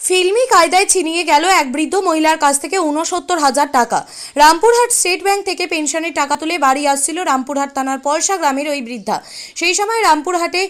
ফিল্মি কায়দায় ছিনিয়ে গেল এক বৃদ্ধ মহিলার কাছ থেকে উনসত্তর হাজার টাকা। রামপুরহাট স্টেট ব্যাংক থেকে পেনশনের টাকা তুলে বাড়ি আসছিল রামপুরহাট থানার পয়সা গ্রামের ওই বৃদ্ধা। সেই সময় রামপুরহাটে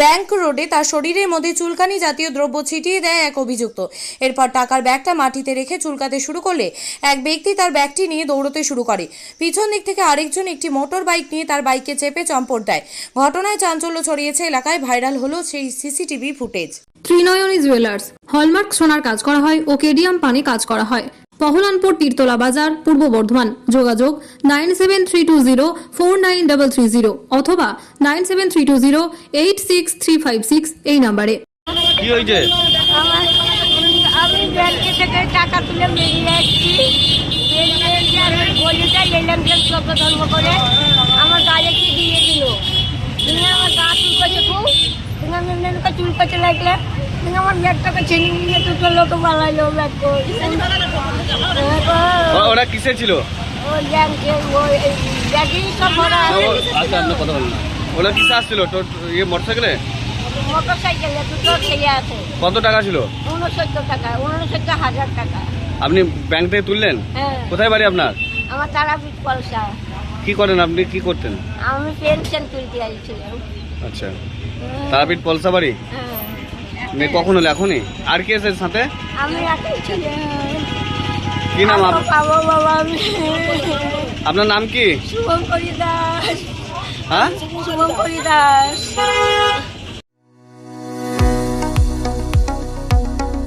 ব্যাংক রোডে তার শরীরের মধ্যে চুলকানি জাতীয় দ্রব্য ছিটিয়ে দেয় এক অভিযুক্ত। এরপর টাকার ব্যাগটা মাটিতে রেখে চুলকাতে শুরু করলে এক ব্যক্তি তার ব্যাগটি নিয়ে দৌড়তে শুরু করে। পিছন দিক থেকে আরেকজন একটি মোটর বাইক নিয়ে তার বাইকে চেপে চম্পট দেয়। ঘটনায় চাঞ্চল্য ছড়িয়েছে এলাকায় ভাইরাল হলো সেই CCTV footage. Trinayani jewellers. Hallmark সোনার কাজ করা হয় ও কেডিয়াম পানি কাজ করা হয়। পহলানপুর তীরতলা বাজার পূর্ব বর্ধমান। যোগাযোগ nine seven three two zero four nine double three zero অথবা nine seven three two zero eight six three five six এই নাম্বারে। কি হয়েছে? আমার আমি ব্যাংকে থেকে টাকা তুলে বেরিয়ে এসেছি আমি গলিটা এলাম যে সভ্য ধর্ম করে আমার গাড়ি দিয়ে দিল আমার গা চুল করছে খুব। ওরা কিসে ছিল? আচ্ছা ওরা কিসে আসছিল? তো ইয়ে মোটরসাইকেলে? মোটর সাইকেলে দুটো ছেলে আছে কত টাকা ছিল? উনসত্তর টাকা উনসত্তর হাজার টাকা আপনি ব্যাংক থেকে তুললেন? হ্যাঁ। কোথায় বাড়ি আপনার? আমার তারাপীঠ পয়সা কি করেন আপনি? কি করতেন? আমি পেনশন তুলতে আসছিলাম আচ্ছা। তারাপীঠ পলসাবাড়ি? হ্যাঁ। মেয়ে কখন হলো? এখনই? আর কে আছে সাথে? আমি কি নাম আপনার নাম কি? শুভঙ্করী দাস। হ্যাঁ? শুভঙ্করী দাস।